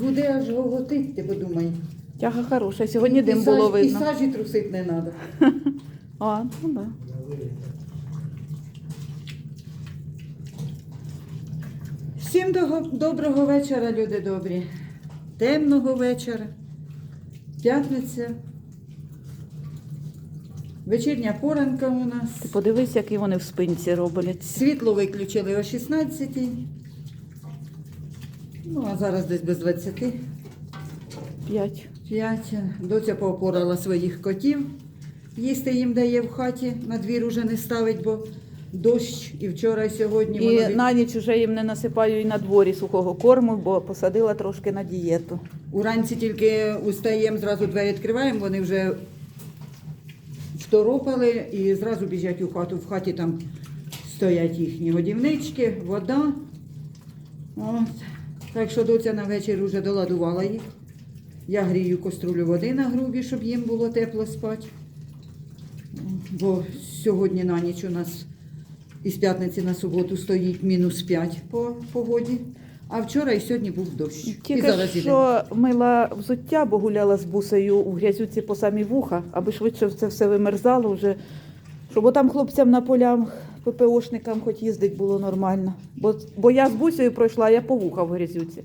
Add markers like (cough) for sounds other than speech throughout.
Гуде аж голотить, ти подумай. Тяга хороша. Сьогодні дим було І видно. сажі трусить не треба. (laughs) А, ну да. Всім дого- доброго вечора, люди добрі. Темного вечора. П'ятниця. Вечірня поранка у нас. Ти подивись, які вони в спинці роблять. Світло виключили о 16 Ну, а зараз десь без 25. П'ять. Доця поопорала своїх котів. Їсти їм дає в хаті, на двір уже не ставить, бо дощ і вчора, і сьогодні. воно І від- на ніч уже їм не насипаю і на дворі сухого корму, бо посадила трошки на дієту. Уранці тільки устаємо, зразу двері відкриваємо, вони вже второпали і зразу біжать у хату. В хаті там стоять їхні годівнички, вода. От. Так що доця на вечір вже доладувала їх. Я грію каструлю води на грубі, щоб їм було тепло спати. Бо сьогодні на ніч у нас із п'ятниці на суботу стоїть мінус 5 по погоді. А вчора і сьогодні був дощ. і Тільки зараз іде. що мила взуття, бо гуляла з бусею у грязюці по самі вуха, аби швидше це все вимерзало вже. Щоб там хлопцям на полях, ППОшникам хоч їздить було нормально. Бо, бо я з бусею пройшла, я по вуха в грязюці.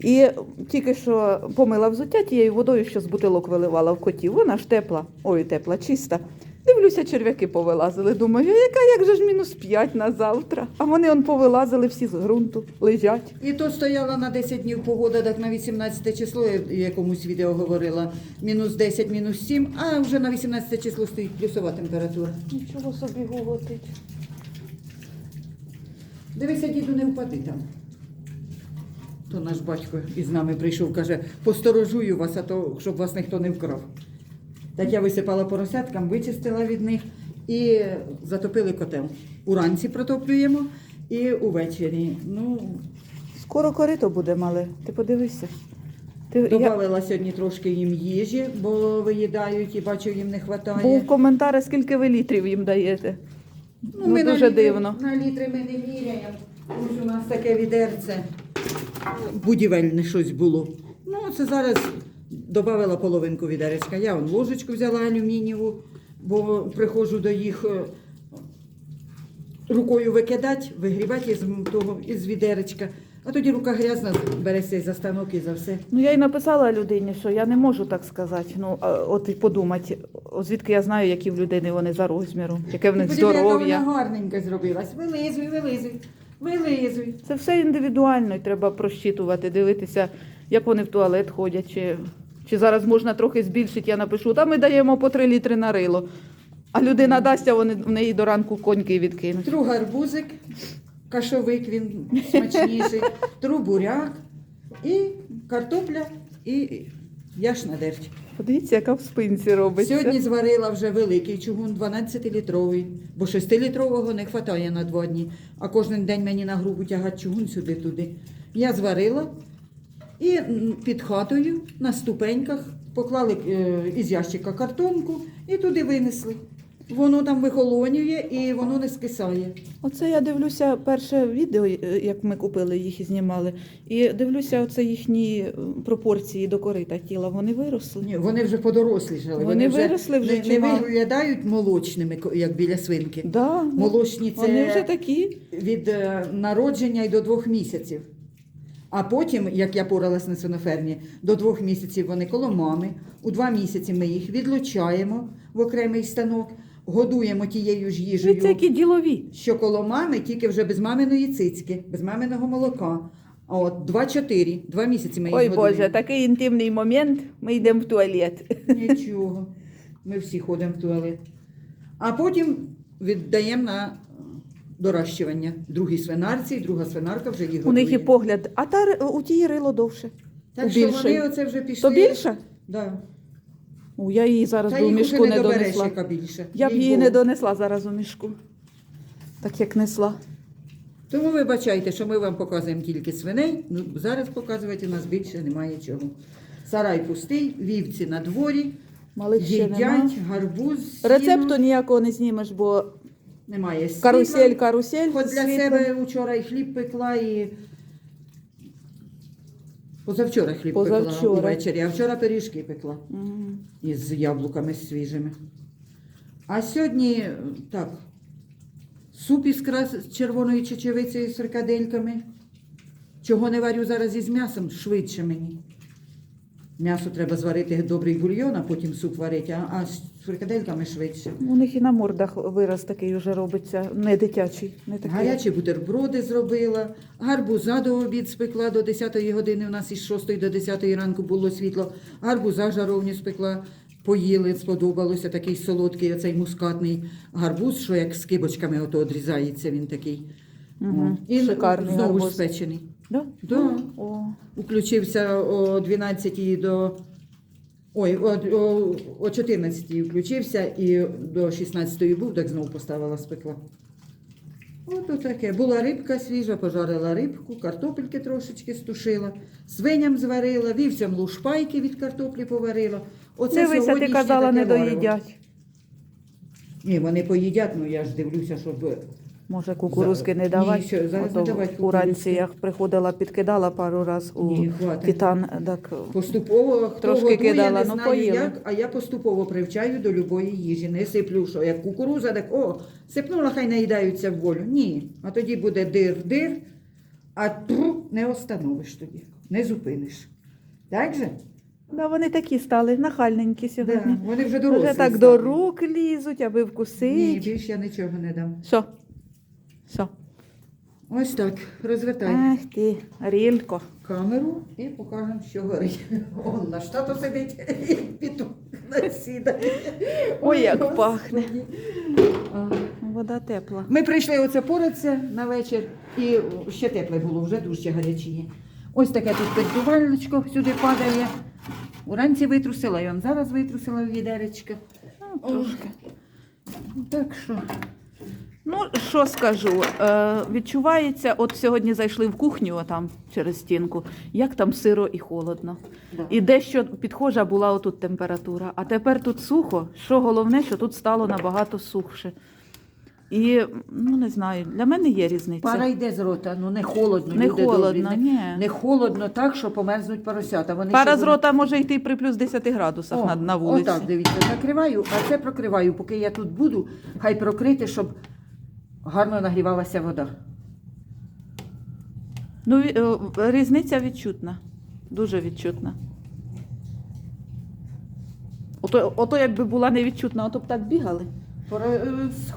І тільки що помила взуття тією водою, що з бутилок виливала в котів. Вона ж тепла, ой, тепла, чиста. Дивлюся, черв'яки повилазили. Думаю, яка як же ж мінус 5 на завтра? А вони он повилазили всі з ґрунту, лежать. І то стояла на 10 днів погода, так на 18 число, я якомусь відео говорила, мінус 10, мінус 7, а вже на 18 число стоїть плюсова температура. Нічого собі гуготить. Дивися, діду, не впади там. То наш батько із нами прийшов, каже, посторожую вас, а то щоб вас ніхто не вкрав. Так я висипала поросяткам, вичистила від них і затопили котел. Уранці протоплюємо і увечері. Ну, Скоро корито буде мале. Ти подивися. Ти, я, Добавила сьогодні трошки їм їжі, бо виїдають і бачу, їм не вистачає. був коментар, скільки ви літрів їм даєте. Ну, ми дуже на літри, дивно. На літри ми не міряємо. Ось у нас таке відерце. Будівельне щось було. Ну, це зараз додавала половинку відеречка. Я вон ложечку взяла алюмінієву, бо приходжу до їх е, рукою викидати, вигрібати із того, із відеречка. А тоді рука грязна, береться і за станок, і за все. Ну я й написала людині, що я не можу так сказати. Ну, от і подумати, звідки я знаю, які в людини вони за розміром, яке в них здоров'я. Вона гарненька зробилась. Вилизуй, вилизуй, вилизуй. Це все індивідуально, і треба прощитувати, дивитися, як вони в туалет ходять, чи, чи зараз можна трохи збільшити, я напишу, та ми даємо по 3 літри на рило. А людина дасть, а вони в неї до ранку коньки відкинуть. Тру гарбузик, кашовик, він смачніший, (laughs) тру буряк і картопля і яшна дерч. Подивіться, яка в спинці робиться. Сьогодні зварила вже великий чугун 12-літровий, бо 6-літрового не вистачає на два дні. А кожен день мені на грубу тягати чугун сюди-туди. Я зварила і під хатою на ступеньках поклали е, із ящика картонку і туди винесли. Воно там вихолонює і воно не скисає. Оце я дивлюся перше відео, е, як ми купили їх і знімали. І дивлюся, оце їхні е, пропорції до корита тіла. Вони виросли. Ні, вони вже подорослішали. Вони виросли вже не, не виглядають молочними, як біля свинки. Да. Молочні це Вони вже такі. від народження й до двох місяців. А потім, як я поралась на свинофермі, до двох місяців вони коло мами. У два місяці ми їх відлучаємо в окремий станок, годуємо тією ж їжею, які ділові. що коло мами, тільки вже без маминої цицьки, без маминого молока. А от два-чотири, два місяці ми їх Ой годуємо. Боже, такий інтимний момент. Ми йдемо в туалет. Нічого. Ми всі ходимо в туалет. А потім віддаємо на доращування другій свинарці, і друга свинарка вже їх У них і погляд. А та ри- у тієї рило довше. Так у що більшої. вони оце вже пішли. То більше? Да. О, я її зараз Та уже мішку не не добереш, донесла. яка більше. Я б її Їй-богу. не донесла зараз у мішку. Так як несла. Тому вибачайте, що ми вам показуємо тільки свиней. Ну, зараз показувати у нас більше немає чого. Сарай пустий, вівці на дворі, Малих ще нема. їдять, гарбуз, сіно. Рецепту ніякого не знімеш, бо немає світла. карусель, карусель. Хоч для світло. себе вчора і хліб пекла, і Позавчора хліб пекла Позавчора. увечері, а вчора пиріжки пекла Мгм. із яблуками свіжими. А сьогодні е, так, суп із крас... червоною чечевицею з фрикадельками. Чого не варю зараз із м'ясом, швидше мені. М'ясо треба зварити добрий бульйон, а потім суп варити, а, а з фрикадельками швидше. У них і на мордах вираз такий вже робиться, не дитячий, не такий. Гарячі бутерброди зробила, гарбуза до обід спекла до 10 години. У нас із 6 до 10 ранку було світло. Гарбуза жаровню спекла, поїли, сподобалося. Такий солодкий, оцей мускатний гарбуз, що як з кибочками ото одрізається він такий. О, І Шикарний знову ж спечений. Да? Да. О. Включився о 12 до. Ой, о, о, о 14 включився і до 16 був, так знову поставила спекла. Ото таке. Була рибка свіжа, пожарила рибку, картопельки трошечки стушила, свиням зварила, вівцям лушпайки від картоплі поварила. Оце Дивися, ти казала, не доїдять. Ні, вони поїдять, ну я ж дивлюся, щоб. Може, кукурузки не давати. Ні, що, зараз не Ото давать я приходила, підкидала пару раз у Ні, хватить. титан. Так, Поступово хто Трошки годує, кидала, не ну, знаю поїли. як, а я поступово привчаю до любої їжі. Не сиплю, що як кукуруза, так о, сипнула, хай наїдаються в волю. Ні. А тоді буде дир-дир, а тру не остановиш тоді, не зупиниш. Так же? да, вони такі стали, нахальненькі сьогодні. Да, вони вже дорослі. Вже так стали. до рук лізуть, аби Ні, вкусить. більше я нічого не дам. Що? Що? Ось так, розвертай Ах ти, рілько. камеру і покажемо, що горить. Он наш тато сидить і пітух насідає. Ой, як пахне. А. Вода тепла. Ми прийшли оце поратися на вечір, і ще тепле було, вже дуже гарячіє. Ось таке тут піддувальничко сюди падає. Уранці витрусила, я вам зараз витрусила в відеречко. Ну, трошки. Так що. Ну, що скажу, е, відчувається, от сьогодні зайшли в кухню там через стінку, як там сиро і холодно. Да. І дещо підхожа була отут температура. А тепер тут сухо. Що головне, що тут стало набагато сухше. І ну не знаю, для мене є різниця. Пара йде з рота, ну не холодно. Не люди холодно, добрі, ні. Не, холодно так, що померзнуть поросята. Вони Пара ще з рота може йти при плюс 10 градусах на, на вулиці. Отак, дивіться, закриваю, а це прокриваю. Поки я тут буду, хай прокрити, щоб гарно нагрівалася вода. Ну, е, різниця відчутна. Дуже відчутна. Ото, ото якби була невідчутна, ото б так бігали. Е,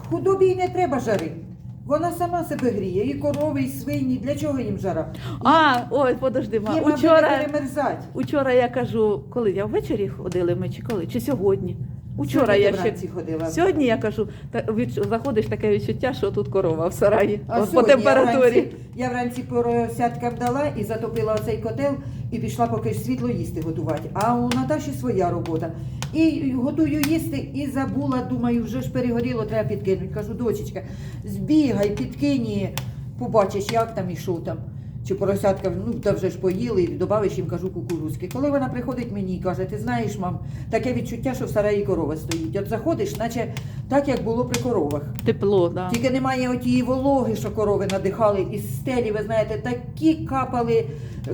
Худобі й не треба жари. Вона сама себе гріє, і корови, і свині. Для чого їм жара? А, ой, подожди, ма. Учора, перемерзать. учора я кажу, коли я ввечері ходили ми чи коли? Чи сьогодні? Учора я ще. ходила. Сьогодні я кажу, та, відч- заходиш таке відчуття, що тут корова в сараї. А От по сьогодні Я температурі. вранці, я вранці поросяткам дала і затопила оцей котел і пішла поки ж світло їсти готувати. А у Наташі своя робота. І готую їсти і забула, думаю, вже ж перегоріло, треба підкинути. Кажу, дочечка, збігай, підкинь, побачиш, як там і що там. Чи поросятка, ну та вже ж поїли, і добавиш їм, кажу, кукурузки. Коли вона приходить мені і каже, ти знаєш, мам, таке відчуття, що в сараї корова стоїть. От заходиш, наче так, як було при коровах. Тепло, да. Тільки немає отієї вологи, що корови надихали із стелі. Ви знаєте, такі капали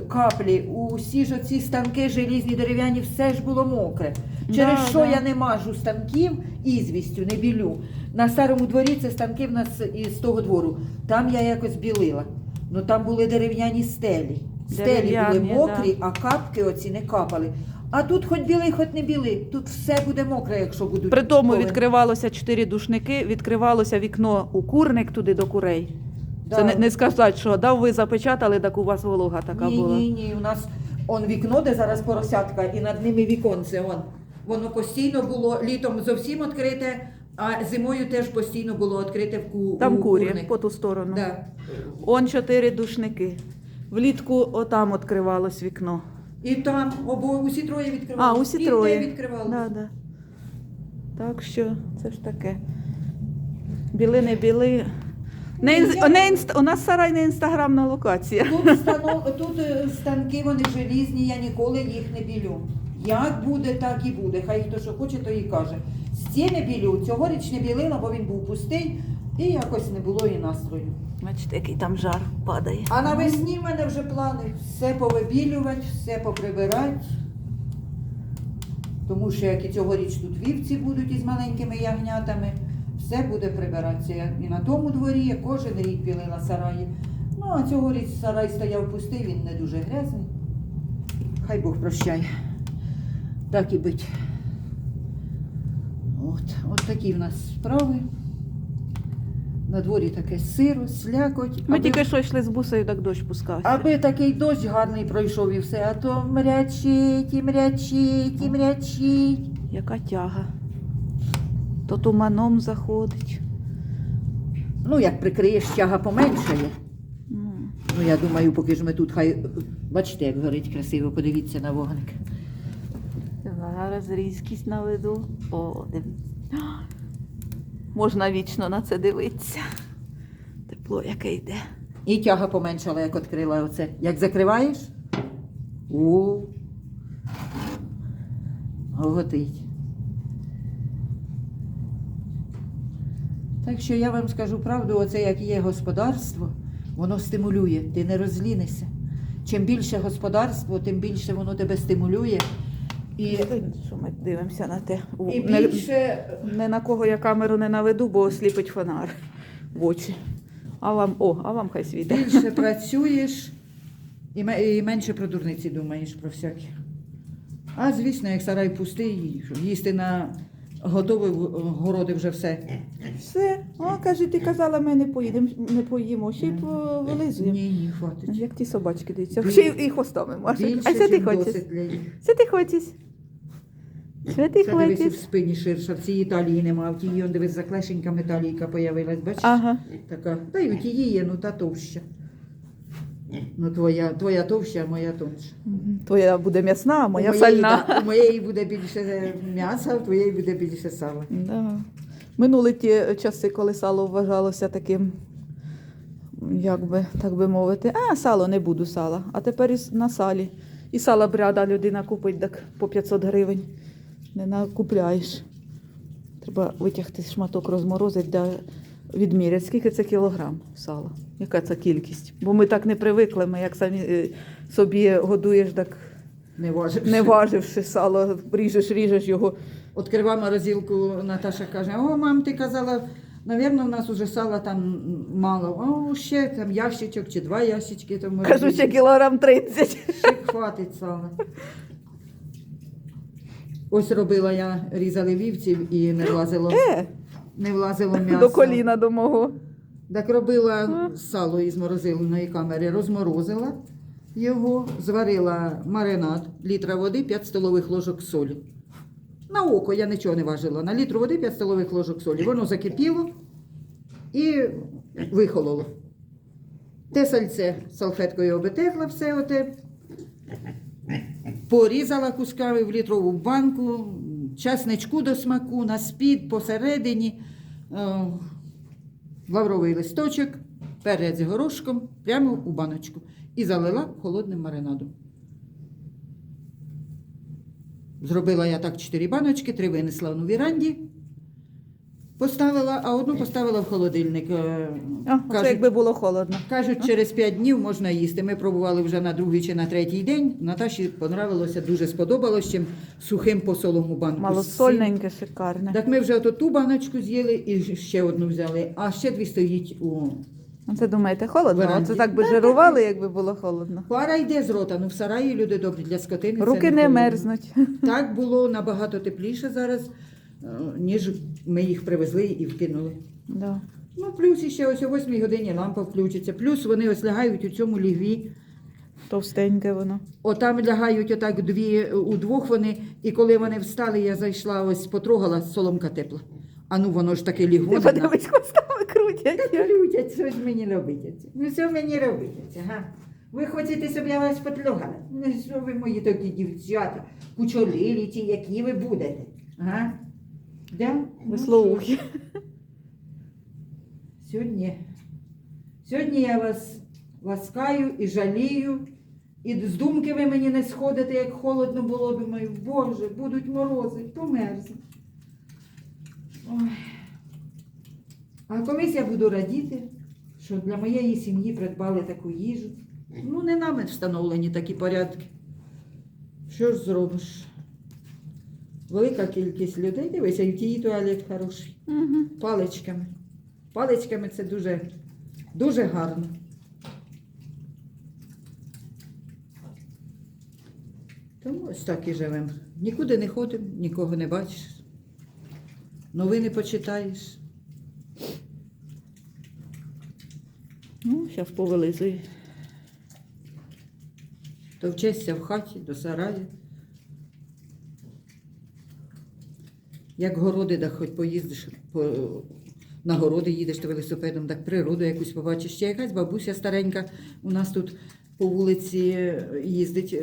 каплі. Усі ж оці станки желізні, дерев'яні, все ж було мокре. Через Да, що да. я не мажу станків ізвістю, не білю. На старому дворі це станки в нас із того двору. Там я якось білила. Ну там були дерев'яні стелі. Стелі були Дерев'яні, мокрі, а капки оці не капали. А тут хоч білий, хоч не білий. Тут все буде мокре, якщо будуть. При тому відкривалося чотири душники, відкривалося вікно у курник туди до курей. Да. Це не, не сказати, що дав ви запечатали, так у вас волога така ні, була. Ні, ні, у нас он вікно, де зараз поросятка, і над ними віконце. Он. Воно постійно було літом зовсім відкрите, а зимою теж постійно було відкрите в ку Там у курі курник. по ту сторону. Да. Он чотири душники. Влітку отам відкривалось вікно. І там обо усі троє відкривали. А, усі і троє. відкривали. Да, да. Так що це ж таке. Біли не біли. Не, інс- не інст... У нас сарай не інстаграмна локація. Тут, стано, тут е, станки вони желізні, я ніколи їх не білю. Як буде, так і буде. Хай хто що хоче, то і каже. Стіни білю, цьогоріч не білила, бо він був пустий, І якось не було і настрою. Бачите, який там жар падає. А навесні в мене вже плани все повибілювати, все поприбирати. Тому що як і цьогоріч тут вівці будуть із маленькими ягнятами, все буде прибиратися. І на тому дворі я кожен рік білила сараї. Ну, а цьогоріч сарай стояв пустий, він не дуже грязний. Хай Бог прощає. Так і бить. От, от такі в нас справи. На дворі таке сиро, слякоть. Ми аби- тільки що йшли з бусею, так дощ пускався. Аби такий дощ гарний пройшов і все, а то мрячить, і мрячить, і мрячить. Яка тяга. То туманом заходить. Ну, як прикриєш, тяга поменшає. М. Ну, я думаю, поки ж ми тут хай. Бачите, як горить красиво, подивіться на вогник. Зараз різкість наведу. О, див... Можна вічно на це дивитися. Тепло яке йде. І тяга поменшала, як відкрила оце. Як закриваєш? У. Гоготить. Так що я вам скажу правду, оце як є господарство, воно стимулює, ти не розлінишся. Чим більше господарство, тим більше воно тебе стимулює. І, Що ми дивимося на те. І більше не на кого я камеру не наведу, бо осліпить фонар в очі. А вам, о, а вам хай світе. більше працюєш і, і менше про дурниці думаєш про всякі. А звісно, як сарай пустий, їсти на готові городи вже все. Все. О, каже, ти казала, ми не поїдемо, не поїмо, ще й вилизуємо. Ні, ні, хватить. Як ті собачки дивіться. Біль- Ще й хвостами. Більше, А що ти хочеш? Що ти хочеш? Що ти Це дивись, в спині ширша, в цій Італії нема, в тій, он дивись, за клешеньками талійка появилась, бачиш? Ага. Така. Та й у тієї є, ну та товща. Ну, твоя, твоя товща, а моя тонша. Мгм. Твоя буде м'ясна, а моя у моєї, сальна. да, у моєї буде більше м'яса, а у твоєї буде більше сала. Да. Минули ті часи, коли сало вважалося таким, як би, так би мовити, а сало не буду сала. А тепер і с- на салі. І сала бряда людина купить так по 500 гривень. Не накупляєш. Треба витягти шматок, розморозити, да відміряти. Скільки це кілограм сала? Яка це кількість? Бо ми так не привикли, ми як самі е, собі годуєш, так Не важиш. не важивши сало, ріжеш, ріжеш його. Відкрива морозилку, Наташа каже, о, мам, ти казала, навірно, в нас уже сала там мало. О, ще там ящичок чи два ящички. Там Кажу, ще кілограм 30. Ще хватить сала. Ось робила я, різали вівців і не влазило, Е, не влазило м'ясо. до коліна до мого. Так робила сало із морозильної камери, розморозила його, зварила маринад, літра води, 5 столових ложок солі. На око я нічого не важила. На літру води 5 столових ложок солі. Воно закипіло і вихололо. Те сальце салфеткою обитерла все оте, порізала кусками в літрову банку, часничку до смаку, на спід посередині, е, лавровий листочок, перець з горошком прямо у баночку і залила холодним маринадом. Зробила я так чотири баночки, три винесла на віранді, поставила, а одну поставила в холодильник. Е, А, це кажуть, якби було холодно. кажуть, через п'ять днів можна їсти. Ми пробували вже на другий чи на третій день. Наташі понравилося, дуже сподобалось, чим сухим посолом банку. Малосольненьке, шикарне. Так ми вже ото ту баночку з'їли і ще одну взяли, а ще дві стоїть у. Оце думаєте, холодно? Веранді. Оце так би жирували, якби було холодно. Пара йде з рота, ну в сараї люди добрі для скотини. це Руки не холодно. мерзнуть. Так було набагато тепліше зараз, ніж ми їх привезли і вкинули. Да. Ну, плюс іще ось о 8 годині лампа включиться. Плюс вони ось лягають у цьому лігві. Товстеньке воно. Отам лягають отак дві, удвох вони, і коли вони встали, я зайшла, ось потрогала, соломка тепла. А ну воно ж таке Ти лігво. подивись, хвостами крутять. Крутять, що ж мені робиться? Ну що мені робиться, га? Ви хочете, щоб я вас потлогала? Ну що ви мої такі дівчата, кучолілі ті, які ви будете? Га? Да? Веслоухі. Сьогодні, сьогодні я вас ласкаю і жалію, і з думки ви мені не сходите, як холодно було, думаю, Боже, будуть морози, померзну. Ой. А колись я буду радіти, що для моєї сім'ї придбали таку їжу. Ну, не нами встановлені такі порядки. Що ж зробиш? Велика кількість людей. Дивися, і в тій туалет хороший. Угу. Паличками. Паличками це дуже, дуже гарно. Тому ось так і живемо. Нікуди не ходимо, нікого не бачиш. Новини почитаєш. Ну, зараз повилизує. То вчишся в хаті, до сараю. Як городи, так хоч поїздиш по, на городи їдеш то велосипедом, так природу якусь побачиш. Ще якась бабуся старенька у нас тут по вулиці їздить.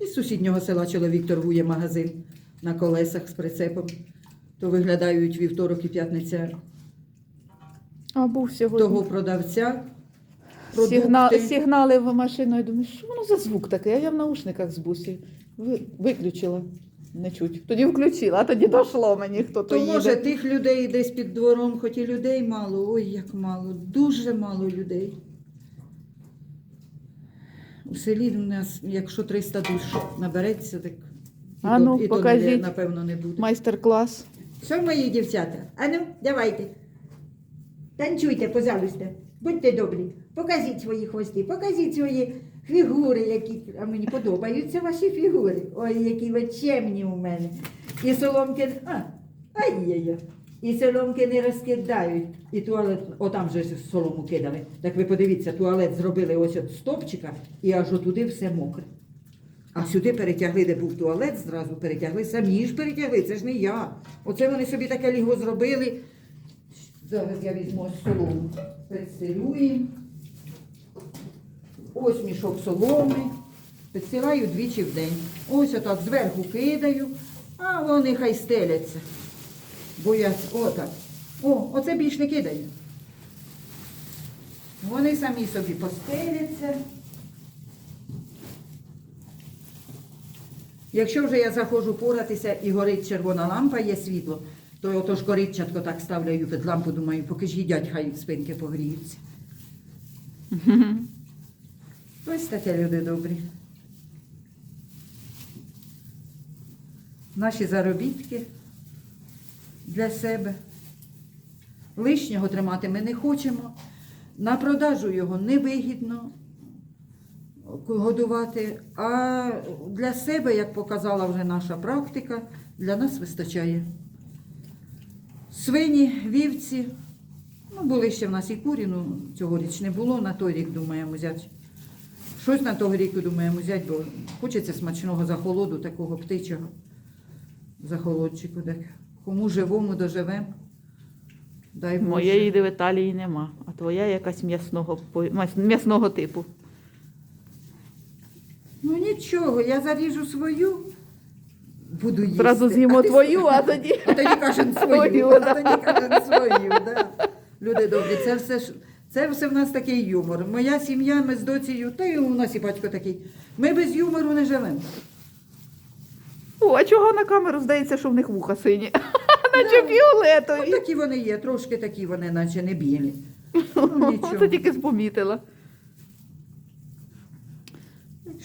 Із сусіднього села чоловік торгує магазин на колесах з прицепом. То виглядають вівторок і п'ятниця А був сьогодні. того продавця. Продукти. Сигнал, сигнали в машину, я думаю, що воно за звук такий? А я в наушниках з бусі. Ви, виключила. Не чуть. Тоді включила, а тоді дошло мені, хто то То їде. може тих людей десь під двором, хоч і людей мало, ой, як мало, дуже мало людей. У селі у нас, якщо 300 душ набереться, так і, А то, ну, і покажіть. не, напевно не буде. Майстер-клас. Що мої дівчата? Ану, давайте. Танцюйте, пожалуйста. Будьте добрі. Покажіть свої хвости, покажіть свої фігури, які а мені подобаються ваші фігури. Ой, які ви чемні у мене. І соломки. Ай-яй-яй. І соломки не розкидають. І туалет, отам же солому кидали. Так ви подивіться, туалет зробили ось от стопчика і аж отуди все мокре. А сюди перетягли, де був туалет, зразу перетягли, самі ж перетягли, це ж не я. Оце вони собі таке ліго зробили. Зараз я візьму солому, підстелюємо. Ось мішок соломи. Підстилаю двічі в день. Ось отак зверху кидаю, а вони хай стеляться. Бо я отак. О, оце більш не кидаю. Вони самі собі постеляться. Якщо вже я заходжу поратися і горить червона лампа, є світло, то отож коричатко так ставляю під лампу, думаю, поки ж їдять, хай спинки погріються. (laughs) Ось таке люди добрі. Наші заробітки для себе. Лишнього тримати ми не хочемо. На продажу його невигідно годувати. А для себе, як показала вже наша практика, для нас вистачає. Свині, вівці, ну були ще в нас і курі, ну цьогоріч не було, на той рік думаємо взяти. Щось на того рік думаємо взяти, бо хочеться смачного захолоду, такого птичого захолодчику. Так. Кому живому доживемо. Дай Боже. Моєї в Італії нема, а твоя якась м'ясного, м'ясного типу. Ну нічого, я заріжу свою, буду їсти. Зразу з'їмо твою, а тоді. А тоді кажемо (laughs) свою, Свою, а тоді кажемо свою. Да. Люди добрі, це все ж. Це все в нас такий юмор. Моя сім'я, ми з доцією, та й у нас і батько такий. Ми без юмору не живемо. О, а чого на камеру здається, що в них вуха сині? (laughs) Наче Ну, фіолетові. такі вони є, трошки такі вони, наче не білі. (laughs) Ну, нічого. Це тільки спомітила.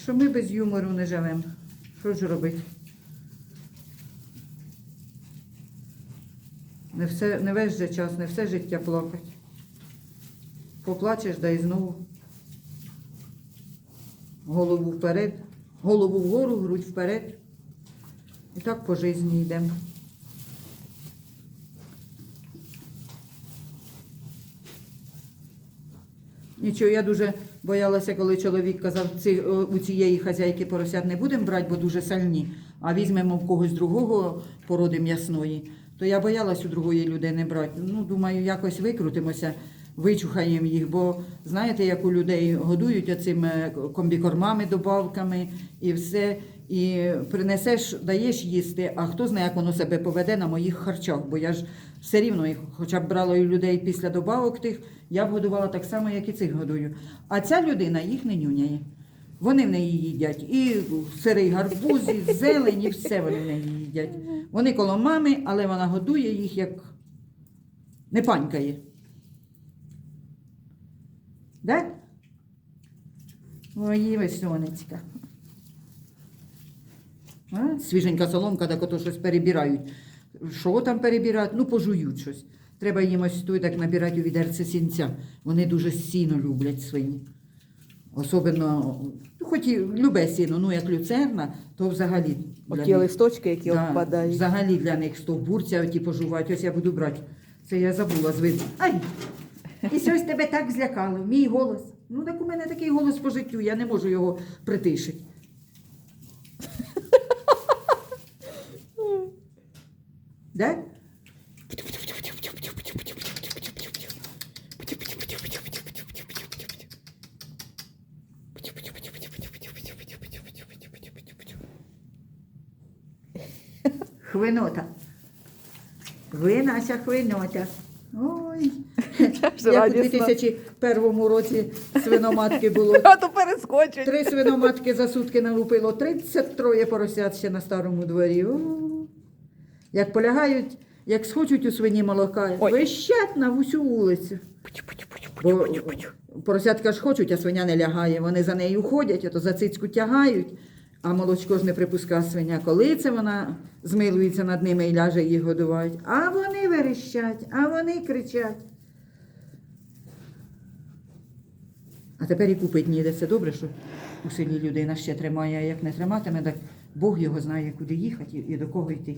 Що ми без юмору не живемо. Що ж робити? Не, все, не весь же час, не все життя плакать. Поплачеш, да й знову. Голову вперед, голову вгору, грудь вперед. І так по житті йдемо. Нічого, я дуже боялася, коли чоловік казав, ці, у цієї хазяйки поросят не будемо брати, бо дуже сальні, а візьмемо в когось другого породи м'ясної. То я боялась у другої людини брати. Ну, думаю, якось викрутимося, вичухаємо їх, бо знаєте, як у людей годують оцими комбікормами, добавками і все. І принесеш, даєш їсти, а хто знає, як воно себе поведе на моїх харчах, бо я ж все рівно їх, хоча б брала у людей після добавок тих, я б годувала так само, як і цих годую. А ця людина їх не нюняє. Вони в неї їдять і сирий гарбуз, і зелень, і все вони в неї їдять. Вони коло мами, але вона годує їх як не панькає. Да? Ой, сонечка. А? Свіженька соломка, так ото щось перебирають. Що там перебирають? Ну, пожують щось. Треба їм ось той так набирати у відерце сінця. Вони дуже сіно люблять свині. Особливо, ну, хоч і любе сіно, ну як люцерна, то взагалі. для Оті листочки, які Да, обпадають. Взагалі для них стовбурця ті пожувати. Ось я буду брати. Це я забула звідти. Ай! І щось тебе так злякало. Мій голос. Ну так у мене такий голос по життю, я не можу його притишити. Да? Хвинота. Ви наша хвинота. Ой. Як у 2001 році свиноматки було. (laughs) А то перескочить. Три свиноматки за сутки налупило, 33 поросят ще на старому дворі. О, як полягають, як схочуть у свині молока, Ой. вищать на всю вулицю. Бо поросятка ж хочуть, а свиня не лягає. Вони за нею ходять, а то за цицьку тягають, а молочко ж не припускає свиня. Коли це вона змилується над ними і ляже їх годувають. А вони верещать, а вони кричать. А тепер і купить ніде. Це добре, що у селі людина ще тримає, а як не триматиме, так Бог його знає, куди їхати і до кого йти.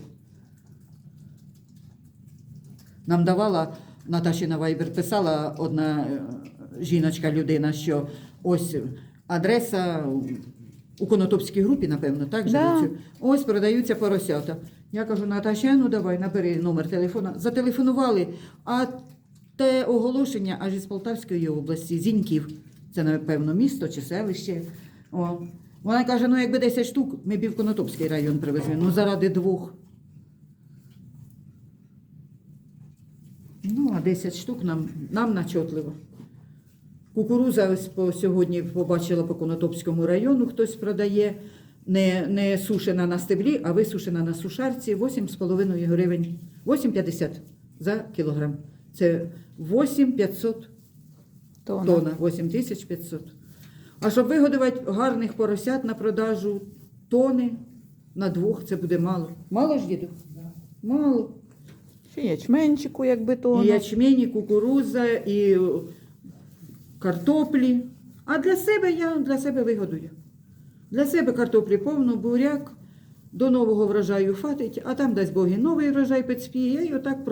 Нам давала Наташина Вайбер, писала одна е, жіночка, людина, що ось адреса у Конотопській групі, напевно, так Да. живуть? Ось продаються поросята. Я кажу, Наташа, ну давай, набери номер телефона. Зателефонували, а те оголошення аж із Полтавської області, Зіньків. Це, напевно, місто чи селище. О. Вона каже: ну якби 10 штук, ми б в Конотопський район привезли. Ну заради двох. Ну, а 10 штук нам, нам начотливо. Кукуруза ось по сьогодні побачила по Конотопському району, хтось продає. Не, не сушена на стеблі, а висушена на сушарці 8,5 гривень. 8,50 за кілограм. Це 8,500 Тона. тонна, 8500. А щоб вигодувати гарних поросят на продажу тони на двох, це буде мало. Мало ж, діду? Мало. Ще ячменчику, якби то. і кукуруза, і картоплі. А для себе я для себе вигодую. Для себе картоплі повно, буряк, до нового врожаю фатить, а там дасть Бог і новий врожай підспіє, і отак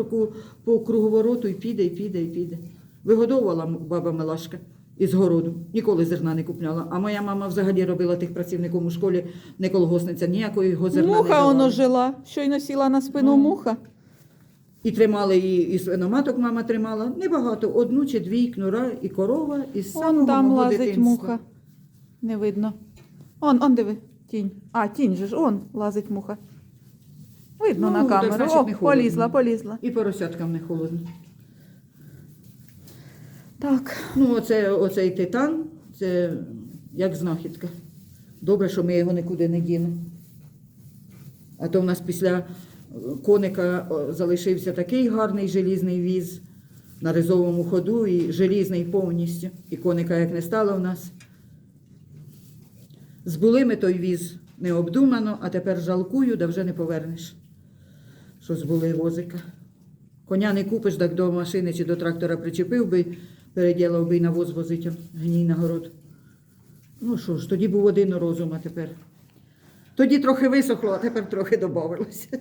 по круговороту і піде, і піде, і піде. Вигодовувала баба Милашка із городу, ніколи зерна не купляла. А моя мама взагалі робила тих працівником у школі, не колгосниця, ніякої його зерна не Муха давала. воно жила. Щойно сіла на спину Ну. муха. І тримали і, і свиноматок мама тримала. Небагато, одну чи дві кнура, і корова, і з самого Он там мого лазить дитинства. муха. Не видно. Он, он диви, тінь. А, тінь же ж, он лазить муха. Видно Ну, на так камеру. значить, О, холодно. полізла, полізла. І поросяткам не холодно. Так. Ну, оце, оцей титан, це як знахідка. Добре, що ми його нікуди не дінемо. А то в нас після е, коника залишився такий гарний желізний віз на ризовому ходу і желізний повністю. І коника як не стало в нас. Збули ми той віз необдумано, а тепер жалкую, да вже не повернеш. Що збули возика. Коня не купиш, так до машини чи до трактора причепив би, переділав би і на воз возить гній на город. Ну що ж, тоді був один розум, а тепер. Тоді трохи висохло, а тепер трохи додавалося. (laughs)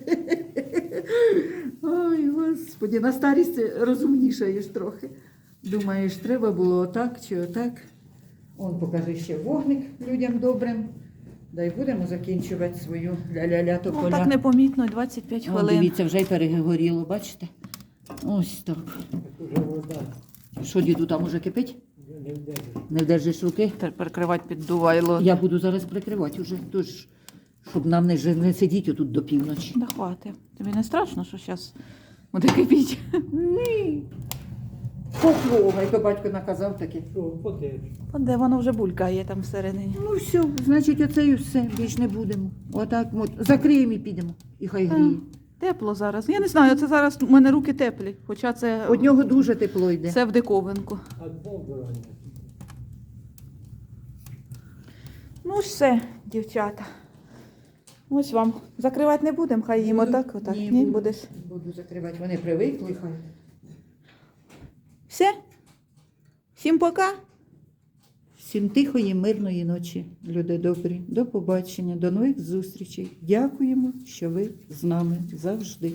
Ой, господі, на старість розумнішаєш трохи. Думаєш, треба було отак чи отак. Он покажи ще вогник людям добрим. Дай будемо закінчувати свою ля-ля-ля Ну, так непомітно, 25 О, хвилин. дивіться, вже й перегоріло, бачите? Ось так. Що, діду, там уже кипить? Не вдержиш руки? Тепер перекривати піддувайло. Я буду зараз прикривати вже, тож, щоб нам не, ж- не сидіти тут до півночі. Да хватить. Тобі не страшно, що зараз буде кипіть? Ні. Поплога, то батько наказав таке. Де воно вже булькає там всередині. Ну все, значить, оце і все, більш не будемо. Отак, от, закриємо і підемо. І хай гріє. Тепло зараз. Я не знаю, це зараз у мене руки теплі, хоча це Од нього дуже тепло йде. це в диковинку. Ну все, дівчата. Ось вам. Закривати не будемо, хай їм отак, отак. Ні, Ні, будеш. Буду закривати, вони привикли. Все? Всім пока! Всім тихої, мирної ночі, люди добрі. До побачення, до нових зустрічей. Дякуємо, що ви з нами завжди.